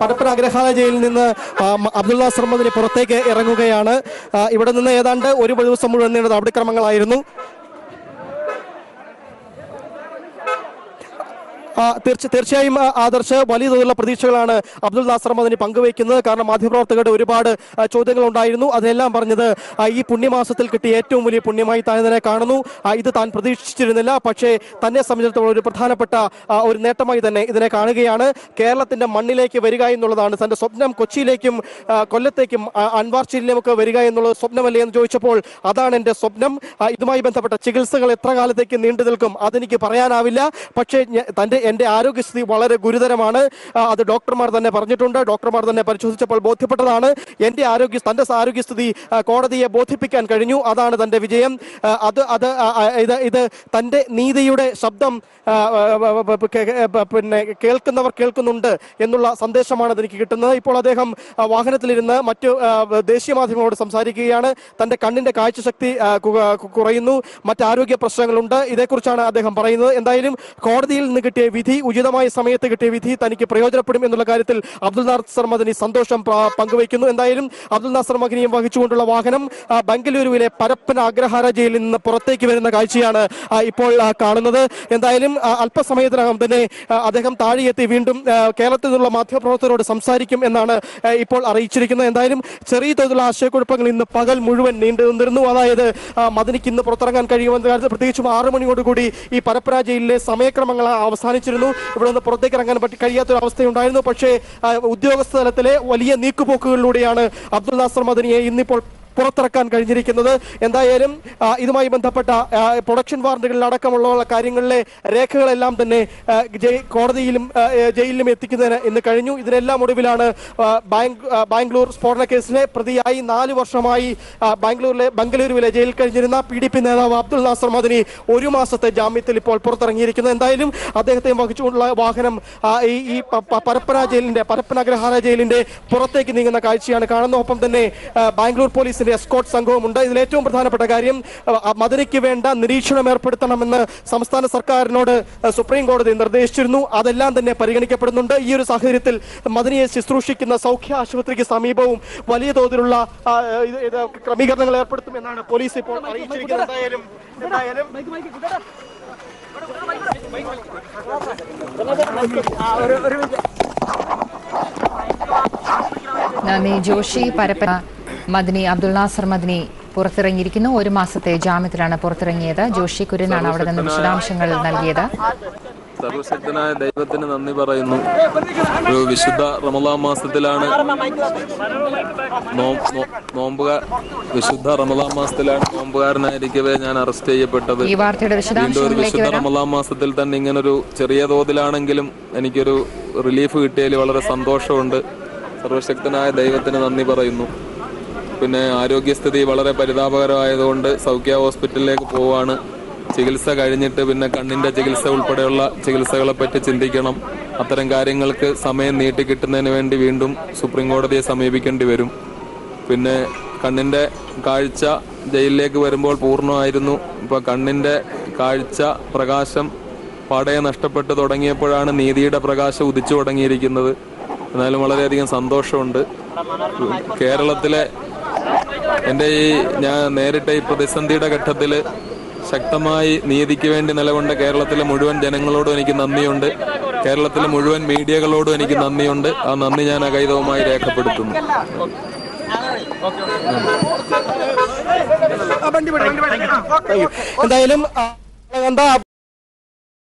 പരപ്പന അഗ്രഹാര ജയിലിൽ നിന്ന് അബ്ദുള്ള സർമ്മദിനെ പുറത്തേക്ക് ഇറങ്ങുകയാണ്. ഇവിടെ നിന്ന് ഏതാണ്ട് ഒരു ദിവസം മുഴുവൻ നീണ്ട നടപടിക്രമങ്ങളായിരുന്നു തീർച്ച തീർച്ചയായും ആദർശ് വലിയ തോതിലുള്ള പ്രതീക്ഷകളാണ് അബ്ദുൽ നാസർ മദനി പങ്കുവയ്ക്കുന്നത്. കാരണം മാധ്യമപ്രവർത്തകരുടെ ഒരുപാട് ചോദ്യങ്ങൾ ഉണ്ടായിരുന്നു അതിനെല്ലാം പറഞ്ഞത് ഈ പുണ്യമാസത്തിൽ കിട്ടിയ ഏറ്റവും വലിയ പുണ്യമായി താൻ ഇതിനെ കാണുന്നു. ഇത് താൻ പ്രതീക്ഷിച്ചിരുന്നില്ല. പക്ഷേ തന്നെ സംബന്ധിച്ചിടത്തോളം ഒരു പ്രധാനപ്പെട്ട ഒരു നേട്ടമായി തന്നെ ഇതിനെ കാണുകയാണ്. കേരളത്തിന്റെ മണ്ണിലേക്ക് വരിക എന്നുള്ളതാണ് തന്റെ സ്വപ്നം. കൊച്ചിയിലേക്കും കൊല്ലത്തേക്കും അൻവാർ ചില്ലിലുമൊക്കെ വരിക എന്നുള്ളത് സ്വപ്നമല്ലേ എന്ന് ചോദിച്ചപ്പോൾ അതാണ് എന്റെ സ്വപ്നം. ഇതുമായി ബന്ധപ്പെട്ട ചികിത്സകൾ എത്ര കാലത്തേക്ക് നീണ്ടു നിൽക്കും അതെനിക്ക് പറയാനാവില്ല. പക്ഷേ തന്റെ എന്റെ ആരോഗ്യസ്ഥിതി വളരെ ഗുരുതരമാണ്. അത് ഡോക്ടർമാർ തന്നെ പറഞ്ഞിട്ടുണ്ട്. ഡോക്ടർമാർ തന്നെ പരിശോധിച്ചപ്പോൾ ബോധ്യപ്പെട്ടതാണ്. എന്റെ ആരോഗ്യ തന്റെ ആരോഗ്യസ്ഥിതി കോടതിയെ ബോധിപ്പിക്കാൻ കഴിഞ്ഞു. അതാണ് തന്റെ വിജയം. അത് അത് ഇത് ഇത് തന്റെ നീതിയുടെ ശബ്ദം പിന്നെ കേൾക്കുന്നവർ കേൾക്കുന്നുണ്ട് എന്നുള്ള സന്ദേശമാണ് എനിക്ക് കിട്ടുന്നത്. ഇപ്പോൾ അദ്ദേഹം വാഹനത്തിലിരുന്ന് മറ്റു ദേശീയ മാധ്യമങ്ങളോട് സംസാരിക്കുകയാണ്. തന്റെ കണ്ണിന്റെ കാഴ്ചശക്തി കുറയുന്നു. മറ്റ് ആരോഗ്യ പ്രശ്നങ്ങളുണ്ട്. ഇതേക്കുറിച്ചാണ് അദ്ദേഹം പറയുന്നത്. എന്തായാലും കോടതിയിൽ നിന്ന് കിട്ടിയ വിധി ഉചിതമായ സമയത്ത് കിട്ടിയ വിധി തനിക്ക് പ്രയോജനപ്പെടും എന്നുള്ള കാര്യത്തിൽ അബ്ദുൽ നാസർ മദനി സന്തോഷം പങ്കുവയ്ക്കുന്നു. എന്തായാലും അബ്ദുൽ നാസർ മദനിയും വഹിച്ചുകൊണ്ടുള്ള വാഹനം ബംഗലൂരുവിലെ പരപ്പന അഗ്രഹാര ജയിലിൽ നിന്ന് പുറത്തേക്ക് വരുന്ന കാഴ്ചയാണ് ഇപ്പോൾ കാണുന്നത്. എന്തായാലും അല്പസമയത്തിനകം തന്നെ അദ്ദേഹം താഴെയെത്തി വീണ്ടും കേരളത്തിൽ നിന്നുള്ള മാധ്യമപ്രവർത്തകരോട് സംസാരിക്കും എന്നാണ് ഇപ്പോൾ അറിയിച്ചിരിക്കുന്നത്. എന്തായാലും ചെറിയ തോതിലുള്ള ആശയക്കുഴപ്പങ്ങൾ ഇന്ന് പകൽ മുഴുവൻ നീണ്ടു നിന്നിരുന്നു. അതായത് മദനിക്ക് ഇന്ന് പുറത്തിറങ്ങാൻ കഴിയുമെന്ന കാര്യത്തിൽ പ്രത്യേകിച്ചും ആറു മണിയോടുകൂടി ഈ പരപ്പരാജയിലെ ജയിലിലെ സമയക്രമങ്ങൾ അവസാനിച്ചിരുന്നു ഇവിടെ നിന്ന് പുറത്തേക്ക് ഇറങ്ങാൻ പറ്റി കഴിയാത്തൊരു അവസ്ഥയുണ്ടായിരുന്നു പക്ഷേ ഉദ്യോഗസ്ഥ തലത്തിലെ വലിയ നീക്കുപോക്കുകളിലൂടെയാണ് അബ്ദുൽ നാസർ മദനിയെ ഇന്നിപ്പോൾ പുറത്തിറക്കാൻ കഴിഞ്ഞിരിക്കുന്നത്. എന്തായാലും ഇതുമായി ബന്ധപ്പെട്ട പ്രൊഡക്ഷൻ വാർഡുകളിൽ അടക്കമുള്ള കാര്യങ്ങളിലെ രേഖകളെല്ലാം തന്നെ കോടതിയിലും ജയിലിലും എത്തിക്കുന്നതിന് ഇന്ന് കഴിഞ്ഞു. ഇതിനെല്ലാം ഒടുവിലാണ് ബാംഗ്ലൂർ സ്ഫോടന കേസിലെ പ്രതിയായി നാല് വർഷമായി ബാംഗ്ലൂരിലെ ബംഗളൂരുവിലെ ജയിലിൽ കഴിഞ്ഞിരുന്ന പി ഡി പി നേതാവ് അബ്ദുൾ നാസർ മദനി ഒരു മാസത്തെ ജാമ്യത്തിൽ ഇപ്പോൾ പുറത്തിറങ്ങിയിരിക്കുന്നത് എന്തായാലും അദ്ദേഹത്തെ വഹിച്ചുകൊണ്ടുള്ള വാഹനം ഈ ഈ പരപ്പന ജയിലിന്റെ പരപ്പന അഗ്രഹാര ജയിലിന്റെ പുറത്തേക്ക് നീങ്ങുന്ന കാഴ്ചയാണ് കാണുന്നത്. ഒപ്പം തന്നെ ബാംഗ്ലൂർ ബാംഗ്ലൂർ പോലീസിന്റെ എസ്കോട്ട് സംഘവുമുണ്ട്. ഇതിൽ ഏറ്റവും പ്രധാനപ്പെട്ട കാര്യം മധുരയ്ക്ക് വേണ്ട നിരീക്ഷണം ഏർപ്പെടുത്തണമെന്ന് സംസ്ഥാന സർക്കാരിനോട് സുപ്രീം കോടതി നിർദ്ദേശിച്ചിരുന്നു. അതെല്ലാം തന്നെ പരിഗണിക്കപ്പെടുന്നുണ്ട്. ഈ ഒരു സാഹചര്യത്തിൽ മദനിയെ ശുശ്രൂഷിക്കുന്ന സൗഖ്യ ആശുപത്രിക്ക് സമീപവും വലിയ തോതിലുള്ള ക്രമീകരണങ്ങൾ ഏർപ്പെടുത്തുമെന്നാണ് പോലീസ് ഇപ്പോൾ അറിയിച്ചിരിക്കുന്നത്. നന്ദി ജോഷി പരപ്പന. മദനി അബ്ദുൽ നാസർ മദിനി പുറത്തിറങ്ങിയിരിക്കുന്നു. ഒരു മാസത്തെ ജാമ്യത്തിലാണ് പുറത്തിറങ്ങിയത്. ജോഷി കുര്യനാണ് അവിടെ നിന്ന് വിശദാംശങ്ങൾ നൽകിയത്. സർവശക്തനായ ദൈവത്തിന് നന്ദി പറയുന്നു. ഒരു വിശുദ്ധ റമദാൻ മാസത്തിലാണ് നോ- നോ- നോമ്പുകാർ വിശുദ്ധ റമദാൻ മാസത്തിലാണ് നോമ്പുകാരനായിരിക്കവേ ഞാൻ അറസ്റ്റ് ചെയ്യപ്പെട്ടത്. വീണ്ടും ഒരു വിശുദ്ധ റമദാൻ മാസത്തിൽ തന്നെ ഇങ്ങനൊരു ചെറിയ തോതിലാണെങ്കിലും എനിക്കൊരു റിലീഫ് കിട്ടിയതിൽ വളരെ സന്തോഷമുണ്ട്. സർവശക്തനായ ദൈവത്തിന് നന്ദി പറയുന്നു. പിന്നെ ആരോഗ്യസ്ഥിതി വളരെ പരിതാപകരമായതുകൊണ്ട് സൗഖ്യ ഹോസ്പിറ്റലിലേക്ക് പോവാണ്. ചികിത്സ കഴിഞ്ഞിട്ട് പിന്നെ കണ്ണിന്റെ ചികിത്സ ഉൾപ്പെടെയുള്ള ചികിത്സകളെ പറ്റി ചിന്തിക്കണം. അത്തരം കാര്യങ്ങൾക്ക് സമയം നീട്ടി കിട്ടുന്നതിന് വേണ്ടി വീണ്ടും സുപ്രീം കോടതിയെ സമീപിക്കേണ്ടി വരും. പിന്നെ കണ്ണിന്റെ കാഴ്ച ജയിലിലേക്ക് വരുമ്പോൾ പൂർണമായിരുന്നു. ഇപ്പൊ കണ്ണിന്റെ കാഴ്ച പ്രകാശം പാടയെ നഷ്ടപ്പെട്ടു തുടങ്ങിയപ്പോഴാണ് നീതിയുടെ പ്രകാശം ഉദിച്ചു തുടങ്ങിയിരിക്കുന്നത്. എന്നാലും വളരെയധികം സന്തോഷമുണ്ട്. കേരളത്തിലെ എന്റെ ഈ ഞാൻ നേരിട്ട ഈ പ്രതിസന്ധിയുടെ ഘട്ടത്തിൽ ശക്തമായി നീതിക്ക് വേണ്ടി നിലകൊണ്ട കേരളത്തിലെ മുഴുവൻ ജനങ്ങളോടും എനിക്ക് നന്ദിയുണ്ട്. കേരളത്തിലെ മുഴുവൻ മീഡിയകളോടും എനിക്ക് നന്ദിയുണ്ട്. ആ നന്ദി ഞാൻ അകൈതവുമായി രേഖപ്പെടുത്തുന്നു. എന്തായാലും